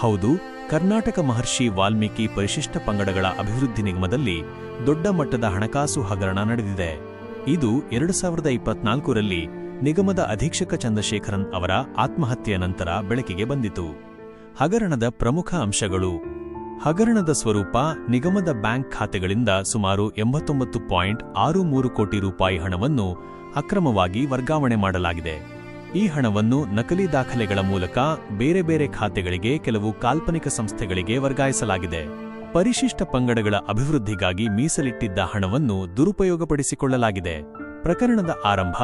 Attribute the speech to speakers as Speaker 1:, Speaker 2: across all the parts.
Speaker 1: ಹೌದು, ಕರ್ನಾಟಕ ಮಹರ್ಷಿ ವಾಲ್ಮೀಕಿ ಪರಿಶಿಷ್ಟ ಪಂಗಡಗಳ ಅಭಿವೃದ್ಧಿ ನಿಗಮದಲ್ಲಿ ದೊಡ್ಡ ಮಟ್ಟದ ಹಣಕಾಸು ಹಗರಣ ನಡೆದಿದೆ. ಇದು ಎರಡು ಸಾವಿರದ ಇಪ್ಪತ್ನಾಲ್ಕರಲ್ಲಿ ನಿಗಮದ ಅಧೀಕ್ಷಕ ಚಂದ್ರಶೇಖರನ್ ಅವರ ಆತ್ಮಹತ್ಯೆಯ ನಂತರ ಬೆಳಕಿಗೆ ಬಂದಿತು. ಹಗರಣದ ಪ್ರಮುಖ ಅಂಶಗಳು. ಹಗರಣದ ಸ್ವರೂಪ ನಿಗಮದ ಬ್ಯಾಂಕ್ ಖಾತೆಗಳಿಂದ ಸುಮಾರು ಎಂಬತ್ತೊಂಬತ್ತು ಪಾಯಿಂಟ್ ಆರು ಮೂರು ಕೋಟಿ ರೂಪಾಯಿ ಹಣವನ್ನು ಅಕ್ರಮವಾಗಿ ವರ್ಗಾವಣೆ ಮಾಡಲಾಗಿದೆ. ಈ ಹಣವನ್ನು ನಕಲಿ ದಾಖಲೆಗಳ ಮೂಲಕ ಬೇರೆ ಬೇರೆ ಖಾತೆಗಳಿಗೆ ಕೆಲವು ಕಾಲ್ಪನಿಕ ಸಂಸ್ಥೆಗಳಿಗೆ ವರ್ಗಾಯಿಸಲಾಗಿದೆ. ಪರಿಶಿಷ್ಟ ಪಂಗಡಗಳ ಅಭಿವೃದ್ಧಿಗಾಗಿ ಮೀಸಲಿಟ್ಟಿದ್ದ ಹಣವನ್ನು ದುರುಪಯೋಗಪಡಿಸಿಕೊಳ್ಳಲಾಗಿದೆ. ಪ್ರಕರಣದ ಆರಂಭ,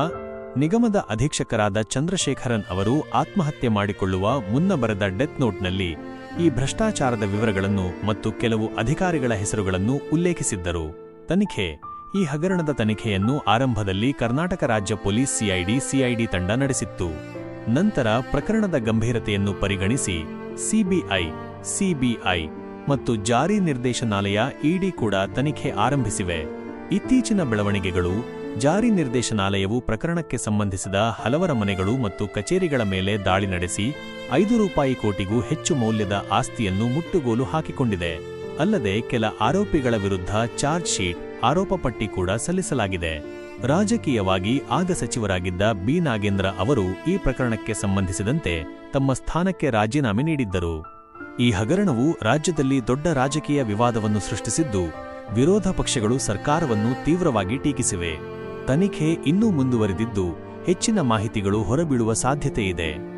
Speaker 1: ನಿಗಮದ ಅಧೀಕ್ಷಕರಾದ ಚಂದ್ರಶೇಖರನ್ ಅವರು ಆತ್ಮಹತ್ಯೆ ಮಾಡಿಕೊಳ್ಳುವ ಮುನ್ನ ಬರೆದ ಡೆತ್ ನೋಟ್ನಲ್ಲಿ ಈ ಭ್ರಷ್ಟಾಚಾರದ ವಿವರಗಳನ್ನು ಮತ್ತು ಕೆಲವು ಅಧಿಕಾರಿಗಳ ಹೆಸರುಗಳನ್ನು ಉಲ್ಲೇಖಿಸಿದ್ದರು. ತನಿಖೆ ಈ ಹಗರಣದ ತನಿಖೆಯನ್ನು ಆರಂಭದಲ್ಲಿ ಕರ್ನಾಟಕ ರಾಜ್ಯ ಪೊಲೀಸ್ ಸಿಐಡಿ ಸಿಐಡಿ ತಂಡ ನಡೆಸಿತ್ತು. ನಂತರ ಪ್ರಕರಣದ ಗಂಭೀರತೆಯನ್ನು ಪರಿಗಣಿಸಿ ಸಿಬಿಐ ಸಿಬಿಐ ಮತ್ತು ಜಾರಿ ನಿರ್ದೇಶನಾಲಯ ಇಡಿ ಕೂಡ ತನಿಖೆ ಆರಂಭಿಸಿವೆ. ಇತ್ತೀಚಿನ ಬೆಳವಣಿಗೆಗಳು, ಜಾರಿ ನಿರ್ದೇಶನಾಲಯವು ಪ್ರಕರಣಕ್ಕೆ ಸಂಬಂಧಿಸಿದ ಹಲವರ ಮನೆಗಳು ಮತ್ತು ಕಚೇರಿಗಳ ಮೇಲೆ ದಾಳಿ ನಡೆಸಿ ಐದು ರೂಪಾಯಿ ಕೋಟಿಗೂ ಹೆಚ್ಚು ಮೌಲ್ಯದ ಆಸ್ತಿಯನ್ನು ಮುಟ್ಟುಗೋಲು ಹಾಕಿಕೊಂಡಿದೆ. ಅಲ್ಲದೆ ಕೆಲ ಆರೋಪಿಗಳ ವಿರುದ್ಧ ಚಾರ್ಜ್ ಶೀಟ್ ಆರೋಪ ಪಟ್ಟಿ ಕೂಡ ಸಲ್ಲಿಸಲಾಗಿದೆ. ರಾಜಕೀಯವಾಗಿ ಆಗ ಸಚಿವರಾಗಿದ್ದ ಬಿ. ನಾಗೇಂದ್ರ ಅವರು ಈ ಪ್ರಕರಣಕ್ಕೆ ಸಂಬಂಧಿಸಿದಂತೆ ತಮ್ಮ ಸ್ಥಾನಕ್ಕೆ ರಾಜೀನಾಮೆ ನೀಡಿದ್ದರು. ಈ ಹಗರಣವು ರಾಜ್ಯದಲ್ಲಿ ದೊಡ್ಡ ರಾಜಕೀಯ ವಿವಾದವನ್ನು ಸೃಷ್ಟಿಸಿದ್ದು, ವಿರೋಧ ಪಕ್ಷಗಳು ಸರ್ಕಾರವನ್ನು ತೀವ್ರವಾಗಿ ಟೀಕಿಸಿವೆ. ತನಿಖೆ ಇನ್ನೂ ಮುಂದುವರೆದಿದ್ದು, ಹೆಚ್ಚಿನ ಮಾಹಿತಿಗಳು ಹೊರಬೀಳುವ ಸಾಧ್ಯತೆಯಿದೆ.